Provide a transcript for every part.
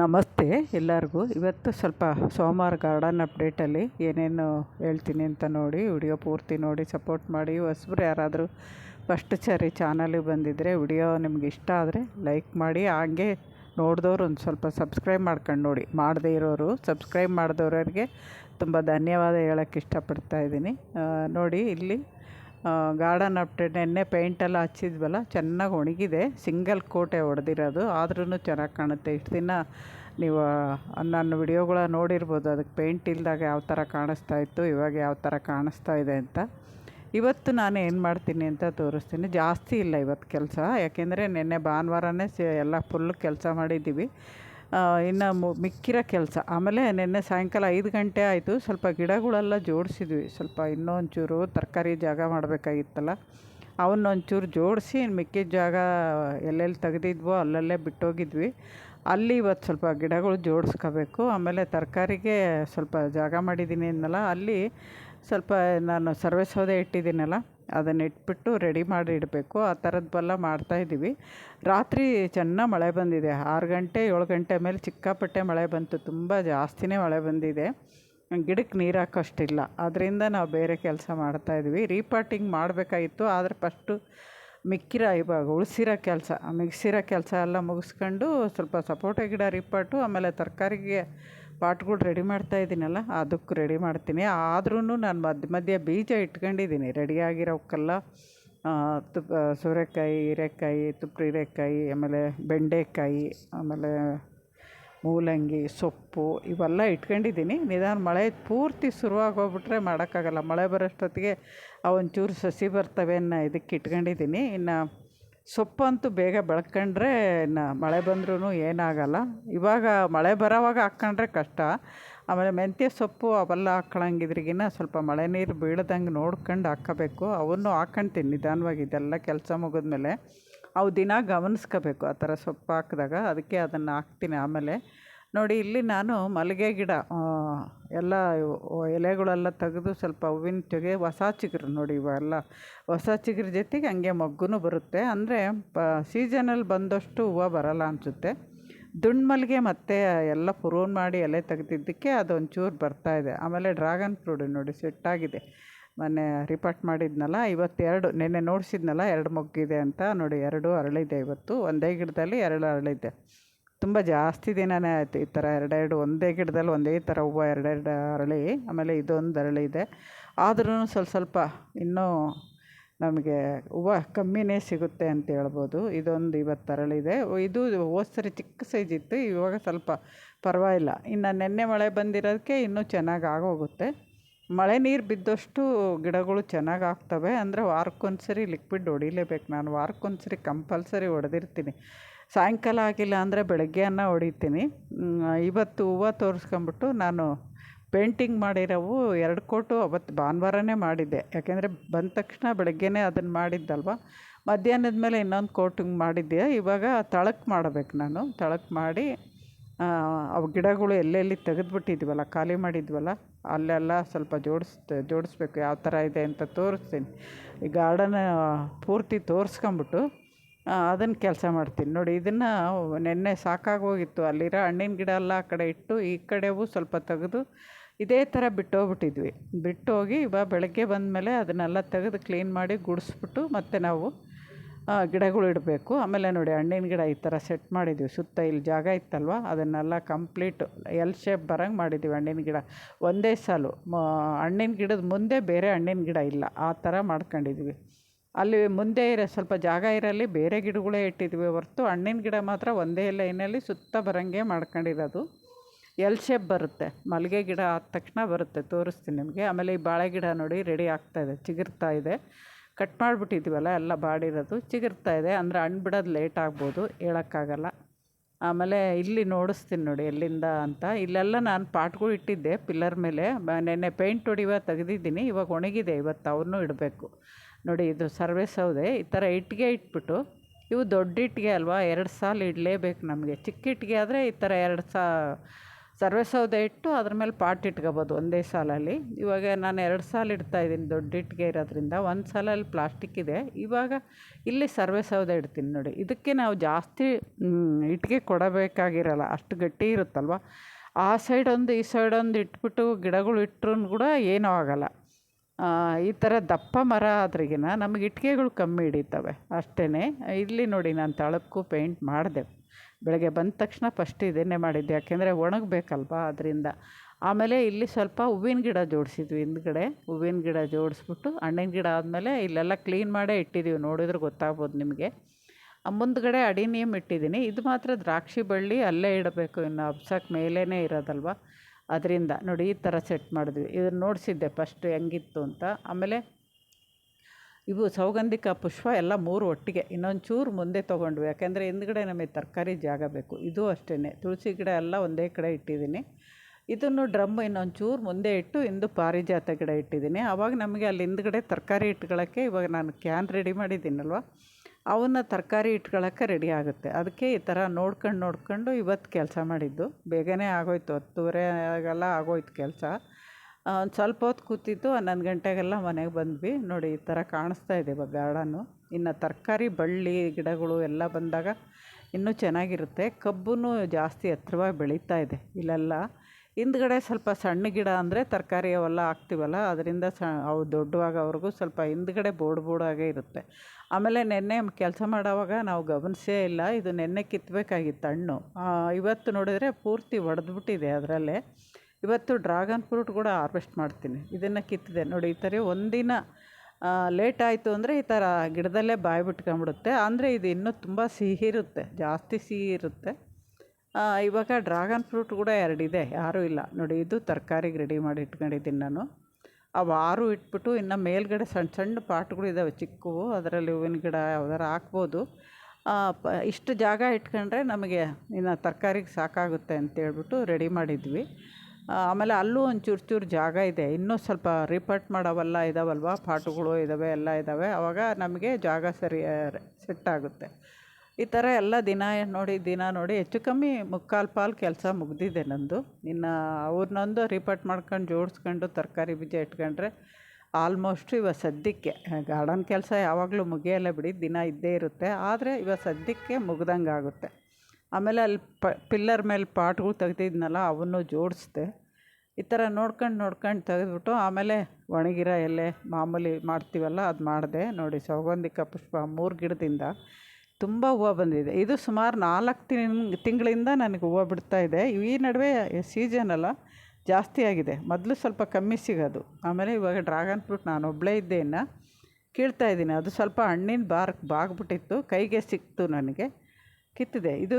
ನಮಸ್ತೆ ಎಲ್ಲರಿಗೂ. ಇವತ್ತು ಸ್ವಲ್ಪ ಸೋಮವಾರ ಗಾರ್ಡನ್ ಅಪ್ಡೇಟಲ್ಲಿ ಏನೇನು ಹೇಳ್ತೀನಿ ಅಂತ ನೋಡಿ, ವಿಡಿಯೋ ಪೂರ್ತಿ ನೋಡಿ, ಸಪೋರ್ಟ್ ಮಾಡಿ. ಹೊಸಬ್ರು ಯಾರಾದರೂ ಫಸ್ಟ್ ಸರಿ ಚಾನಲಿಗೆ ಬಂದಿದ್ದರೆ ವಿಡಿಯೋ ನಿಮ್ಗೆ ಇಷ್ಟ ಆದರೆ ಲೈಕ್ ಮಾಡಿ. ಹಾಗೆ ನೋಡಿದವ್ರು ಒಂದು ಸ್ವಲ್ಪ ಸಬ್ಸ್ಕ್ರೈಬ್ ಮಾಡ್ಕೊಂಡು ನೋಡಿ. ಮಾಡದೇ ಇರೋರು, ಸಬ್ಸ್ಕ್ರೈಬ್ ಮಾಡಿದವ್ರಿಗೆ ತುಂಬ ಧನ್ಯವಾದ ಹೇಳೋಕ್ಕೆ ಇಷ್ಟಪಡ್ತಾ ಇದ್ದೀನಿ. ನೋಡಿ, ಇಲ್ಲಿ ಗಾರ್ಡನ್ ಅಪ್ಡೇಟ್ ನೆನ್ನೆ ಪೇಂಟೆಲ್ಲ ಹಚ್ಚಿದ್ವಲ್ಲ, ಚೆನ್ನಾಗಿ ಒಣಗಿದೆ. ಸಿಂಗಲ್ ಕೋಟೆ ಹೊಡೆದಿರೋದು ಆದ್ರೂ ಚೆನ್ನಾಗಿ ಕಾಣುತ್ತೆ. ಇಷ್ಟು ದಿನ ನೀವು ನನ್ನ ವಿಡಿಯೋಗಳ ನೋಡಿರ್ಬೋದು. ಅದಕ್ಕೆ ಪೇಂಟ್ ಇಲ್ದಾಗ ಯಾವ ಥರ ಕಾಣಿಸ್ತಾ ಇತ್ತು, ಇವಾಗ ಯಾವ ಥರ ಕಾಣಿಸ್ತಾ ಇದೆ ಅಂತ. ಇವತ್ತು ನಾನು ಏನು ಮಾಡ್ತೀನಿ ಅಂತ ತೋರಿಸ್ತೀನಿ. ಜಾಸ್ತಿ ಇಲ್ಲ ಇವತ್ತು ಕೆಲಸ. ಯಾಕೆಂದರೆ ನಿನ್ನೆ ಭಾನುವಾರನೇ ಎಲ್ಲ ಫುಲ್ ಕೆಲಸ ಮಾಡಿದ್ದೀವಿ. ಇನ್ನು ಮು- ಮಿಕ್ಕಿರೋ ಕೆಲಸ. ಆಮೇಲೆ ನಿನ್ನೆ ಸಾಯಂಕಾಲ ಐದು ಗಂಟೆ ಆಯಿತು. ಸ್ವಲ್ಪ ಗಿಡಗಳೆಲ್ಲ ಜೋಡಿಸಿದ್ವಿ. ಸ್ವಲ್ಪ ಇನ್ನೊಂಚೂರು ತರಕಾರಿ ಜಾಗ ಮಾಡಬೇಕಾಗಿತ್ತಲ್ಲ. ಅವನ್ನೊಂಚೂರು ಜೋಡಿಸಿ ಮಿಕ್ಕಿದ ಜಾಗ ಎಲ್ಲೆಲ್ಲಿ ತೆಗೆದಿದ್ವೋ ಅಲ್ಲಲ್ಲೇ ಬಿಟ್ಟೋಗಿದ್ವಿ. ಅಲ್ಲಿ ಇವತ್ತು ಸ್ವಲ್ಪ ಗಿಡಗಳು ಜೋಡಿಸ್ಕೋಬೇಕು. ಆಮೇಲೆ ತರಕಾರಿಗೆ ಸ್ವಲ್ಪ ಜಾಗ ಮಾಡಿದ್ದೀನಿ ಅಂದಲ್ಲ ಅಲ್ಲಿ ಸ್ವಲ್ಪ ನಾನು ಸರ್ವೆ ಸೌದೆ ಇಟ್ಟಿದ್ದೀನಲ್ಲ. ಅದನ್ನು ಇಟ್ಬಿಟ್ಟು ರೆಡಿ ಮಾಡಿ ಇಡಬೇಕು. ಆ ಥರದ್ದೆಲ್ಲ ಮಾಡ್ತಾಯಿದ್ದೀವಿ ರಾತ್ರಿ ಚೆನ್ನಾಗಿ ಮಳೆ ಬಂದಿದೆ. ಆರು ಗಂಟೆ, ಏಳು ಗಂಟೆ ಮೇಲೆ ಸಿಕ್ಕಾಪಟ್ಟೆ ಮಳೆ ಬಂತು. ತುಂಬ ಜಾಸ್ತಿನೇ ಮಳೆ ಬಂದಿದೆ. ಗಿಡಕ್ಕೆ ನೀರು ಹಾಕೋಷ್ಟಿಲ್ಲ. ಅದರಿಂದ ನಾವು ಬೇರೆ ಕೆಲಸ ಮಾಡ್ತಾಯಿದ್ವಿ ರೀಪಾಟಿಂಗ್ ಮಾಡಬೇಕಾಗಿತ್ತು. ಆದರೆ ಫಸ್ಟು ಮಿಕ್ಕಿರೋ ಇವಾಗ ಉಳಿಸಿರೋ ಕೆಲಸ ಮಿಕ್ಸಿರೋ ಕೆಲಸ ಎಲ್ಲ ಮುಗಿಸ್ಕೊಂಡು ಸ್ವಲ್ಪ ಸಪೋಟೆ ಗಿಡ ರೀಪಾಟು, ಆಮೇಲೆ ತರಕಾರಿಗೆ ಪಾಟ್ಗಳು ರೆಡಿ ಮಾಡ್ತಾ ಇದ್ದೀನಲ್ಲ, ಅದಕ್ಕೆ ರೆಡಿ ಮಾಡ್ತೀನಿ. ಆದ್ರೂ ನಾನು ಮಧ್ಯ ಮಧ್ಯ ಬೀಜ ಇಟ್ಕೊಂಡಿದ್ದೀನಿ ರೆಡಿಯಾಗಿರೋಕ್ಕೆಲ್ಲ ತುಪ್ಪ ಸೋರೆಕಾಯಿ, ಹೀರೆಕಾಯಿ ತುಪ್ಪ ಹೀರೆಕಾಯಿ, ಆಮೇಲೆ ಬೆಂಡೆಕಾಯಿ, ಆಮೇಲೆ ಮೂಲಂಗಿ, ಸೊಪ್ಪು, ಇವೆಲ್ಲ ಇಟ್ಕೊಂಡಿದ್ದೀನಿ. ನಿಧಾನ ಮಳೆ ಪೂರ್ತಿ ಶುರುವಾಗೋಗ್ಬಿಟ್ರೆ ಮಾಡೋಕ್ಕಾಗಲ್ಲ. ಮಳೆ ಬರೋಷ್ಟೊತ್ತಿಗೆ ಆ ಒಂಚೂರು ಸಸಿ ಬರ್ತವೆ ಅನ್ನೋ ಇದಕ್ಕೆ ಇಟ್ಕೊಂಡಿದ್ದೀನಿ. ಇನ್ನು ಸೊಪ್ಪಂತೂ ಬೇಗ ಬೆಳ್ಕೊಂಡ್ರೆ ಮಳೆ ಬಂದ್ರೂ ಏನಾಗಲ್ಲ. ಇವಾಗ ಮಳೆ ಬರೋವಾಗ ಹಾಕ್ಕೊಂಡ್ರೆ ಕಷ್ಟ. ಆಮೇಲೆ ಮೆಂತ್ಯ ಸೊಪ್ಪು ಅವೆಲ್ಲ ಹಾಕ್ಕೊಳಂಗಿದ್ರಿಗಿನ ಸ್ವಲ್ಪ ಮಳೆ ನೀರು ಬೀಳ್ದಂಗೆ ನೋಡ್ಕೊಂಡು ಹಾಕ್ಕೋಬೇಕು ಅವನ್ನು ಹಾಕ್ಕೊಂತೀನಿ ನಿಧಾನವಾಗಿ ಇದೆಲ್ಲ ಕೆಲಸ ಮುಗಿದ್ಮೇಲೆ. ಅವು ದಿನ ಗಮನಿಸ್ಕೋಬೇಕು ಆ ಥರ ಸೊಪ್ಪು ಹಾಕಿದಾಗ. ಅದಕ್ಕೆ ಅದನ್ನು ಹಾಕ್ತೀನಿ ಆಮೇಲೆ. ನೋಡಿ, ಇಲ್ಲಿ ನಾನು ಮಲ್ಲಿಗೆ ಗಿಡ ಎಲ್ಲ ಎಲೆಗಳೆಲ್ಲ ತೆಗೆದು ಸ್ವಲ್ಪ ಹೂವಿನ ತೆಗೆ ಹೊಸ ಚಿಗುರು ನೋಡಿ ಇವೆಲ್ಲ. ಹೊಸ ಚಿಗುರು ಜೊತೆಗೆ ಹಂಗೆ ಮೊಗ್ಗು ಬರುತ್ತೆ. ಅಂದರೆ, ಪ, ಸೀಸನಲ್ಲಿ ಬಂದಷ್ಟು ಹೂವು ಬರಲ್ಲ ಅನಿಸುತ್ತೆ. ದುಂಡು ಮಲ್ಲಿಗೆ ಮತ್ತೆ ಎಲ್ಲ ಪುರೋನ್ ಮಾಡಿ ಎಲೆ ತೆಗೆದಿದ್ದಕ್ಕೆ ಅದೊಂಚೂರು ಬರ್ತಾಯಿದೆ ಆಮೇಲೆ ಡ್ರ್ಯಾಗನ್ ಫ್ರೂಟ್ ನೋಡಿ, ಸೆಟ್ಟಾಗಿದೆ. ಮೊನ್ನೆ ರಿಪೋರ್ಟ್ ಮಾಡಿದ್ನಲ್ಲ ಇವತ್ತು ಎರಡು ನೆನ್ನೆ ನೋಡಿಸಿದ್ನಲ್ಲ, ಎರಡು ಮೊಗ್ಗಿದೆ ಅಂತ. ನೋಡಿ, ಎರಡು ಅರಳಿದೆ ಇವತ್ತು. ಒಂದೇ ಗಿಡದಲ್ಲಿ ಎರಡು ಅರಳಿದೆ. ತುಂಬ ಜಾಸ್ತಿ ದಿನವೇ ಆಯಿತು ಈ ಥರ ಎರಡೆರಡು, ಒಂದೇ ಗಿಡದಲ್ಲಿ ಒಂದೇ ಥರ ಹೂವು ಎರಡೆರಡು ಅರಳಿ, ಆಮೇಲೆ ಇದೊಂದು ಅರಳಿ ಇದೆ. ಆದ್ರೂ ಸ್ವಲ್ಪ ಸ್ವಲ್ಪ ಇನ್ನೂ ನಮಗೆ ಹೂವು ಕಮ್ಮಿನೇ ಸಿಗುತ್ತೆ ಅಂತ ಹೇಳ್ಬೋದು. ಇದೊಂದು ಇವತ್ತು ಅರಳಿದೆ ಇದು. ಹೋದ ಸರಿ ಚಿಕ್ಕ ಸೈಜ್ ಇತ್ತು, ಇವಾಗ ಸ್ವಲ್ಪ ಪರವಾಗಿಲ್ಲ. ಇನ್ನು ನೆನ್ನೆ ಮಳೆ ಬಂದಿರೋದಕ್ಕೆ ಇನ್ನೂ ಚೆನ್ನಾಗಿ ಆಗೋಗುತ್ತೆ. ಮಳೆ ನೀರು ಬಿದ್ದಷ್ಟು ಗಿಡಗಳು ಚೆನ್ನಾಗಿ ಆಗ್ತವೆ. ಅಂದರೆ ವಾರಕ್ಕೊಂದ್ಸರಿ ಲಿಕ್ವಿಡ್ ಹೊಡಿಲೇಬೇಕು. ನಾನು ವಾರಕ್ಕೊಂದ್ಸರಿ ಕಂಪಲ್ಸರಿ ಹೊಡೆದಿರ್ತೀನಿ. ಸಾಯಂಕಾಲ ಆಗಿಲ್ಲ ಅಂದರೆ ಬೆಳಗ್ಗೆ ಅನ್ನ ಹೊಡಿತೀನಿ ಇವತ್ತು ಹೂವು ತೋರಿಸ್ಕೊಂಬಿಟ್ಟು ನಾನು ಪೇಂಟಿಂಗ್ ಮಾಡಿರೋವು ಎರಡು ಕೋಟು ಅವತ್ತು ಭಾನುವಾರನೇ ಮಾಡಿದ್ದೆ. ಯಾಕೆಂದರೆ ಬಂದ ತಕ್ಷಣ ಬೆಳಗ್ಗೆನೇ ಅದನ್ನು ಮಾಡಿದ್ದಲ್ವ? ಮಧ್ಯಾಹ್ನದ ಮೇಲೆ ಇನ್ನೊಂದು ಕೋಟಿಂಗ್ ಮಾಡಿದ್ದೆ ಇವಾಗ ತಳಕ್ಕೆ ಮಾಡಬೇಕು ನಾನು. ತಳಕ್ಕೆ ಮಾಡಿ ಅವು ಗಿಡಗಳು ಎಲ್ಲೆಲ್ಲಿ ತೆಗೆದುಬಿಟ್ಟಿದ್ವಲ್ಲ, ಖಾಲಿ ಮಾಡಿದ್ವಲ್ಲ, ಅಲ್ಲೆಲ್ಲ ಸ್ವಲ್ಪ ಜೋಡಿಸ್, ಜೋಡಿಸ್ಬೇಕು. ಯಾವ ಥರ ಇದೆ ಅಂತ ತೋರಿಸ್ತೀನಿ. ಈ ಗಾರ್ಡನ್ ಪೂರ್ತಿ ತೋರಿಸ್ಕೊಂಬಿಟ್ಟು ಅದನ್ನು ಕೆಲಸ ಮಾಡ್ತೀನಿ. ನೋಡಿ, ಇದನ್ನು ನೆನ್ನೆ ಸಾಕಾಗೋಗಿತ್ತು. ಅಲ್ಲಿರೋ ಹಣ್ಣಿನ ಗಿಡ ಎಲ್ಲ ಆ ಕಡೆ ಇಟ್ಟು ಈ ಕಡೆವು ಸ್ವಲ್ಪ ತೆಗೆದು ಇದೇ ಥರ ಬಿಟ್ಟೋಗ್ಬಿಟ್ಟಿದ್ವಿ. ಬಿಟ್ಟೋಗಿ ಇವಾಗ ಬೆಳಗ್ಗೆ ಬಂದಮೇಲೆ ಅದನ್ನೆಲ್ಲ ತೆಗೆದು ಕ್ಲೀನ್ ಮಾಡಿ ಗುಡಿಸ್ಬಿಟ್ಟು ಮತ್ತೆ ನಾವು ಗಿಡಗಳು ಇಡಬೇಕು. ಆಮೇಲೆ ನೋಡಿ, ಹಣ್ಣಿನ ಗಿಡ ಈ ಥರ ಸೆಟ್ ಮಾಡಿದ್ವಿ. ಸುತ್ತ ಇಲ್ಲಿ ಜಾಗ ಇತ್ತಲ್ವ? ಅದನ್ನೆಲ್ಲ ಕಂಪ್ಲೀಟ್ ಎಲ್ ಶೇಪ್ ಬರೋಂಗೆ ಮಾಡಿದ್ದೀವಿ ಹಣ್ಣಿನ ಗಿಡ. ಒಂದೇ ಸಾಲು. ಹಣ್ಣಿನ ಗಿಡದ ಮುಂದೆ ಬೇರೆ ಹಣ್ಣಿನ ಗಿಡ ಇಲ್ಲ. ಆ ಥರ ಮಾಡ್ಕೊಂಡಿದ್ವಿ. ಅಲ್ಲಿ ಮುಂದೆ ಇರೋ, ಸ್ವಲ್ಪ ಜಾಗ ಇರಲ್ಲಿ ಬೇರೆ ಗಿಡಗಳೇ ಇಟ್ಟಿದ್ವಿ ಹೊರ್ತು ಹಣ್ಣಿನ ಗಿಡ ಮಾತ್ರ ಒಂದೇ ಲೈನಲ್ಲಿ ಸುತ್ತ ಬರೋಂಗೆ ಮಾಡ್ಕೊಂಡಿರೋದು. ಎಲ್ ಶೇಪ್ ಬರುತ್ತೆ? ಮಲ್ಲಿಗೆ ಗಿಡ ಆದ ತಕ್ಷಣ ಬರುತ್ತೆ, ತೋರಿಸ್ತೀನಿ ನಿಮಗೆ. ಆಮೇಲೆ ಈ ಬಾಳೆ ಗಿಡ ನೋಡಿ ರೆಡಿ ಆಗ್ತಾಯಿದೆ ಚಿಗುರ್ತಾ ಇದೆ. ಕಟ್ ಮಾಡಿಬಿಟ್ಟಿದ್ದೀವಲ್ಲ ಎಲ್ಲ ಬಾಡಿರೋದು, ಚಿಗುರ್ತಾ ಇದೆ. ಅಂದರೆ ಹಣ್ಣು ಬಿಡೋದು ಲೇಟ್ ಆಗ್ಬೋದು, ಹೇಳೋಕ್ಕಾಗಲ್ಲ. ಆಮೇಲೆ ಇಲ್ಲಿ ನೋಡಿಸ್ತೀನಿ ನೋಡಿ ಎಲ್ಲಿಂದ ಅಂತ. ಇಲ್ಲೆಲ್ಲ ನಾನು ಪಾಟ್ಗಳು ಇಟ್ಟಿದ್ದೆ ಪಿಲ್ಲರ್ ಮೇಲೆ. ನೆನ್ನೆ ಪೇಂಟ್ ಹೊಡಿವ ತೆಗೆದಿದ್ದೀನಿ. ಇವಾಗ ಒಣಗಿದೆ, ಇವತ್ತು ಅವನ್ನೂ ಇಡಬೇಕು. ನೋಡಿ ಇದು ಸರ್ವೆ ಸೌದೆ ಈ ಥರ ಇಟ್ಟಿಗೆ ಇಟ್ಬಿಟ್ಟು, ಇವು ದೊಡ್ಡ ಇಟ್ಟಿಗೆ ಅಲ್ವಾ? ಎರಡು ಸಾಲು ಇಡಲೇಬೇಕು ನಮಗೆ. ಚಿಕ್ಕ ಇಟ್ಟಿಗೆ ಆದರೆ ಈ ಥರ ಎರಡು ಸಾ ಸರ್ವೆ ಸೌದೆ ಇಟ್ಟು ಅದ್ರ ಮೇಲೆ ಪಾಟ್ ಇಟ್ಕೋಬೋದು ಒಂದೇ ಸಾಲಲ್ಲಿ. ಇವಾಗ ನಾನು ಎರಡು ಸಾಲು ಇಡ್ತಾಯಿದ್ದೀನಿ ದೊಡ್ಡ ಇಟ್ಟಿಗೆ ಇರೋದ್ರಿಂದ. ಒಂದು ಸಾಲಲ್ಲಿ ಪ್ಲಾಸ್ಟಿಕ್ ಇದೆ. ಇವಾಗ ಇಲ್ಲಿ ಸರ್ವೆ ಸೌದೆ ಇಡ್ತೀನಿ ನೋಡಿ. ಇದಕ್ಕೆ ನಾವು ಜಾಸ್ತಿ ಇಟ್ಟಿಗೆ ಕೊಡಬೇಕಾಗಿರಲ್ಲ. ಅಷ್ಟು ಗಟ್ಟಿ ಇರುತ್ತಲ್ವ? ಆ ಸೈಡ್ ಒಂದು ಈ ಸೈಡ್ ಒಂದು ಇಟ್ಬಿಟ್ಟು ಗಿಡಗಳು ಇಟ್ಟರು ಕೂಡ ಏನೂ ಆಗೋಲ್ಲ. ಈ ಥರ ದಪ್ಪ ಮರ ಆದ್ರಿಗಿನ ನಮಗೆ ಇಟ್ಟಿಗೆಗಳು ಕಮ್ಮಿ ಹಿಡಿತವೆ. ಅಷ್ಟೇ ಇಲ್ಲಿ ನೋಡಿ ನಾನು ತಳಕ್ಕೂ ಪೇಂಟ್ ಮಾಡಿದೆ. ಬೆಳಗ್ಗೆ ಬಂದ ತಕ್ಷಣ ಫಸ್ಟ್ ಇದನ್ನೇ ಮಾಡಿದ್ದೆ. ಯಾಕೆಂದರೆ ಒಣಗಬೇಕಲ್ವಾ ಅದರಿಂದ. ಆಮೇಲೆ ಇಲ್ಲಿ ಸ್ವಲ್ಪ ಹೂವಿನ ಗಿಡ ಜೋಡಿಸಿದ್ವಿ ಹಿಂದ್ಗಡೆ. ಹೂವಿನ ಗಿಡ ಜೋಡಿಸ್ಬಿಟ್ಟು ಹಣ್ಣಿನ ಗಿಡ ಆದಮೇಲೆ ಇಲ್ಲೆಲ್ಲ ಕ್ಲೀನ್ ಮಾಡೇ ಇಟ್ಟಿದ್ದೀವಿ ನೋಡಿದ್ರೆ ಗೊತ್ತಾಗ್ಬೋದು ನಿಮಗೆ. ಮುಂದ್ಗಡೆ ಅಡಿನಿಯಮ್ ಇಟ್ಟಿದ್ದೀನಿ. ಇದು ಮಾತ್ರ ದ್ರಾಕ್ಷಿ ಬಳ್ಳಿ ಅಲ್ಲೇ ಇಡಬೇಕು. ಇನ್ನು ಹಬ್ಸಕ್ಕೆ ಮೇಲೇ ಇರೋದಲ್ವ? ಅದರಿಂದ ನೋಡಿ ಈ ಥರ ಸೆಟ್ ಮಾಡಿದ್ವಿ. ಇದನ್ನು ನೋಡಿಸಿದ್ದೆ ಫಸ್ಟ್ ಹೆಂಗಿತ್ತು ಅಂತ. ಆಮೇಲೆ ಇವು ಸೌಗಂಧಿಕ ಪುಷ್ಪ ಎಲ್ಲ ಮೂರು ಒಟ್ಟಿಗೆ ಇನ್ನೊಂದು ಚೂರು ಮುಂದೆ ತೊಗೊಂಡ್ವಿ. ಯಾಕೆಂದರೆ ಹಿಂದ್ಗಡೆ ನಮಗೆ ತರಕಾರಿ ಜಾಗ ಬೇಕು. ಇದು ಅಷ್ಟೇ ತುಳಸಿ ಗಿಡ ಎಲ್ಲ ಒಂದೇ ಕಡೆ ಇಟ್ಟಿದ್ದೀನಿ. ಇದನ್ನು ಡ್ರಮ್ ಇನ್ನೊಂದು ಚೂರು ಮುಂದೆ ಇಟ್ಟು ಇಂದು ಪಾರಿಜಾತ ಗಿಡ ಇಟ್ಟಿದ್ದೀನಿ. ಆವಾಗ ನಮಗೆ ಅಲ್ಲಿ ಹಿಂದ್ಗಡೆ ತರಕಾರಿ ಇಟ್ಕೊಳ್ಳೋಕ್ಕೆ ಇವಾಗ ನಾನು ಕ್ಯಾನ್ ರೆಡಿ ಮಾಡಿದ್ದೀನಲ್ವ? ಅವನ್ನ ತರಕಾರಿ ಇಟ್ಕೊಳ್ಳೋಕ್ಕೆ ರೆಡಿ ಆಗುತ್ತೆ. ಅದಕ್ಕೆ ಈ ಥರ ನೋಡ್ಕೊಂಡು ನೋಡ್ಕೊಂಡು ಇವತ್ತು ಕೆಲಸ ಮಾಡಿದ್ದು. ಬೇಗನೆ ಆಗೋಯ್ತು. ಹತ್ತುವರೆ ಆಗೆಲ್ಲ, ಆಗೋಯ್ತು ಕೆಲಸ. ಒಂದು ಸ್ವಲ್ಪ ಹೊತ್ತು ಕೂತಿದ್ದು ಹನ್ನೊಂದು ಗಂಟೆಗೆಲ್ಲ ಮನೆಗೆ ಬಂದ್ವಿ. ನೋಡಿ ಈ ಥರ ಕಾಣಿಸ್ತಾ ಇದೆ ಇವಾಗ ಗಾರ್ಡನ್ನು ಇನ್ನು ತರಕಾರಿ, ಬಳ್ಳಿ, ಗಿಡಗಳು ಎಲ್ಲ ಬಂದಾಗ ಇನ್ನೂ ಚೆನ್ನಾಗಿರುತ್ತೆ. ಕಬ್ಬೂ ಜಾಸ್ತಿ ಎತ್ತರವಾಗಿ ಬೆಳೀತಾ ಇದೆ ಇಲ್ಲೆಲ್ಲ. ಹಿಂದ್ಗಡೆ ಸ್ವಲ್ಪ ಸಣ್ಣ ಗಿಡ ಅಂದರೆ ತರಕಾರಿ ಅವೆಲ್ಲ ಹಾಕ್ತೀವಲ್ಲ, ಅದರಿಂದ ಸ ಅವು ದೊಡ್ಡವಾಗೋವರೆಗೂ ಸ್ವಲ್ಪ ಹಿಂದ್ಗಡೆ ಬೋಡ್ ಬೋಡಾಗೇ ಇರುತ್ತೆ. ಆಮೇಲೆ ನೆನ್ನೆ ಕೆಲಸ ಮಾಡೋವಾಗ ನಾವು ಗಮನಿಸೇ ಇಲ್ಲ, ಇದು ನೆನ್ನೆ ಕಿತ್ತಬೇಕಾಗಿತ್ತು ಹಣ್ಣು. ಇವತ್ತು ನೋಡಿದರೆ ಪೂರ್ತಿ ಒಡೆದ್ಬಿಟ್ಟಿದೆ ಅದರಲ್ಲೇ. ಇವತ್ತು ಡ್ರಾಗನ್ ಫ್ರೂಟ್ ಕೂಡ ಹಾರ್ವೆಸ್ಟ್ ಮಾಡ್ತೀನಿ. ಇದನ್ನು ಕಿತ್ತಿದೆ. ನೋಡಿ, ಈ ಥರ ಒಂದಿನ ಲೇಟ್ ಆಯಿತು ಅಂದರೆ ಈ ಥರ ಗಿಡದಲ್ಲೇ ಬಾಯಿ ಬಿಟ್ಕೊಂಬಿಡುತ್ತೆ ಅಂದರೆ ಇದು ಇನ್ನೂ ತುಂಬ ಸಿಹಿ ಇರುತ್ತೆ. ಜಾಸ್ತಿ ಸಿಹಿ ಇರುತ್ತೆ. ಇವಾಗ ಡ್ರಾಗನ್ ಫ್ರೂಟ್ ಕೂಡ ಎರಡಿದೆ. ಯಾರೂ ಇಲ್ಲ. ನೋಡಿ, ಇದು ತರಕಾರಿಗೆ ರೆಡಿ ಮಾಡಿ ಇಟ್ಕೊಂಡಿದ್ದೀನಿ ನಾನು. ಆ ವಾರು ಇಟ್ಬಿಟ್ಟು ಇನ್ನು ಮೇಲ್ಗಡೆ ಸಣ್ಣ ಸಣ್ಣ ಪಾಟ್ಗಳಿದ್ದಾವೆ ಚಿಕ್ಕವು ಅದರಲ್ಲಿ ಹೂವಿನ ಗಿಡ ಯಾವ್ದಾರು ಹಾಕ್ಬೋದು. ಪ, ಇಷ್ಟು ಜಾಗ ಇಟ್ಕೊಂಡ್ರೆ ನಮಗೆ ಇನ್ನು ತರಕಾರಿಗೆ ಸಾಕಾಗುತ್ತೆ ಅಂತೇಳ್ಬಿಟ್ಟು ರೆಡಿ ಮಾಡಿದ್ವಿ. ಆಮೇಲೆ ಅಲ್ಲೂ ಒಂದು ಚೂರು ಚೂರು ಜಾಗ ಇದೆ. ಇನ್ನೂ ಸ್ವಲ್ಪ ರಿಪೋರ್ಟ್ ಮಾಡೋವೆಲ್ಲ ಇದ್ದಾವಲ್ವ ಪಾಟುಗಳು ಇದ್ದಾವೆ ಎಲ್ಲ ಇದ್ದಾವೆ ಆವಾಗ ನಮಗೆ ಜಾಗ ಸರಿ ಸೆಟ್ ಆಗುತ್ತೆ. ಈ ಥರ ಎಲ್ಲ ದಿನ ನೋಡಿ ದಿನ ನೋಡಿ ಹೆಚ್ಚು ಕಮ್ಮಿ ಮುಕ್ಕಾಲು ಪಾಲು ಕೆಲಸ ಮುಗಿದಿದೆ ನಂದು. ಇನ್ನು ಅವ್ರನ್ನೊಂದು ರಿಪೋರ್ಟ್ ಮಾಡ್ಕೊಂಡು ಜೋಡಿಸ್ಕೊಂಡು ತರಕಾರಿ ಬೀಜ ಇಟ್ಕೊಂಡ್ರೆ ಆಲ್ಮೋಸ್ಟ್ ಇವಾಗ ಸದ್ಯಕ್ಕೆ ಗಾರ್ಡನ್ ಕೆಲಸ ಯಾವಾಗಲೂ ಮುಗಿಯಲ್ಲ ಬಿಡಿ, ದಿನ ಇದ್ದೇ ಇರುತ್ತೆ. ಆದರೆ ಇವಾಗ ಸದ್ಯಕ್ಕೆ ಮುಗ್ದಂಗೆ ಆಗುತ್ತೆ ಆಮೇಲೆ ಅಲ್ಲಿ ಪಿಲ್ಲರ್ ಮೇಲೆ ಪಾಟ್ಗಳು ತೆಗ್ದಿದ್ನಲ್ಲ, ಅವನ್ನು ಜೋಡಿಸ್ದೆ. ಈ ಥರ ನೋಡ್ಕೊಂಡು ನೋಡ್ಕೊಂಡು ತೆಗೆದ್ಬಿಟ್ಟು ಆಮೇಲೆ ಒಣಗಿರೋ ಎಲೆ ಮಾಮೂಲಿ ಮಾಡ್ತೀವಲ್ಲ ಅದು ಮಾಡಿದೆ. ನೋಡಿ ಸೌಗಂಧಿಕ ಪುಷ್ಪ ಮೂರು ಗಿಡದಿಂದ ತುಂಬ ಹೂವು ಬಂದಿದೆ. ಇದು ಸುಮಾರು ನಾಲ್ಕು ತಿಂಗ್, ತಿಂಗಳಿಂದ ನನಗೆ ಹೂವು ಇದೆ. ಈ ನಡುವೆ ಸೀಸನ್ ಅಲ್ಲ, ಜಾಸ್ತಿ ಆಗಿದೆ. ಮೊದಲು ಸ್ವಲ್ಪ ಕಮ್ಮಿ ಸಿಗೋದು. ಆಮೇಲೆ ಇವಾಗ ಡ್ರಾಗನ್ ಫ್ರೂಟ್ ನಾನು ಒಬ್ಬಳೇ ಇದ್ದೆ ಇನ್ನು ಕೀಳ್ತಾಯಿದ್ದೀನಿ ಅದು ಸ್ವಲ್ಪ ಹಣ್ಣಿನ ಬಾರ್ ಬಾಗ್ಬಿಟ್ಟಿತ್ತು. ಕೈಗೆ ಸಿಕ್ತು ನನಗೆ. ಕಿತ್ತಿದೆ. ಇದು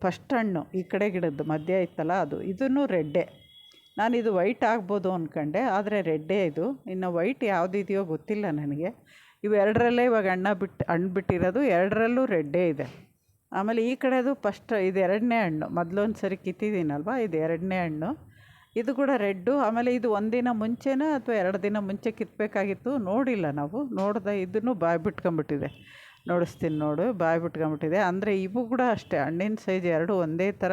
ಫಸ್ಟ್ ಹಣ್ಣು. ಈ ಕಡೆ ಗಿಡದ್ದು ಮಧ್ಯ ಇತ್ತಲ್ಲ ಅದು. ಇದೂ ರೆಡ್ಡೆ. ನಾನು ಇದು ವೈಟ್ ಆಗ್ಬೋದು ಅಂದ್ಕೊಂಡೆ ಆದರೆ ರೆಡ್ಡೇ ಇದು. ಇನ್ನು ವೈಟ್ ಯಾವುದಿದೆಯೋ ಗೊತ್ತಿಲ್ಲ ನನಗೆ. ಇವೆರಡರಲ್ಲೇ ಇವಾಗ ಹಣ್ಣ ಬಿಟ್ಟು ಹಣ್ಣು ಬಿಟ್ಟಿರೋದು, ಎರಡರಲ್ಲೂ ರೆಡ್ಡೇ ಇದೆ. ಆಮೇಲೆ ಈ ಕಡೆದು ಫಸ್ಟ್ ಇದು ಎರಡನೇ ಹಣ್ಣು. ಮೊದಲೊಂದು ಸರಿ ಕಿತ್ತಿದ್ದೀನಲ್ವ? ಇದು ಎರಡನೇ ಹಣ್ಣು. ಇದು ಕೂಡ ರೆಡ್ಡು. ಆಮೇಲೆ ಇದು ಒಂದಿನ ಮುಂಚೆನೋ ಅಥವಾ ಎರಡು ದಿನ ಮುಂಚೆ ಕಿತ್ತಬೇಕಾಗಿತ್ತು ನೋಡಿಲ್ಲ ನಾವು. ನೋಡ್ದೆ ಇದನ್ನು ಬಾಯಿ ಬಿಟ್ಕೊಂಬಿಟ್ಟಿದೆ. ನೋಡಿಸ್ತೀನಿ ನೋಡು, ಬಾಯಿ ಬಿಟ್ಕೊಂಬಿಟ್ಟಿದೆ. ಅಂದರೆ ಇವು ಕೂಡ ಅಷ್ಟೇ. ಹಣ್ಣಿನ ಸೈಜ್ ಎರಡು ಒಂದೇ ಥರ.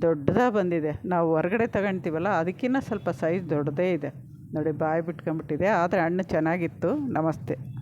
ದೊಡ್ಡದಾಗಿ ಬಂದಿದೆ. ನಾವು ಹೊರಗಡೆ ತಗೊಳ್ತೀವಲ್ಲ ಅದಕ್ಕಿಂತ ಸ್ವಲ್ಪ ಸೈಜ್ ದೊಡ್ಡದೇ ಇದೆ. ನೋಡಿ, ಬಾಯಿ ಬಿಟ್ಕೊಂಬಿಟ್ಟಿದೆ ಆದರೆ ಹಣ್ಣು ಚೆನ್ನಾಗಿತ್ತು. ನಮಸ್ತೆ.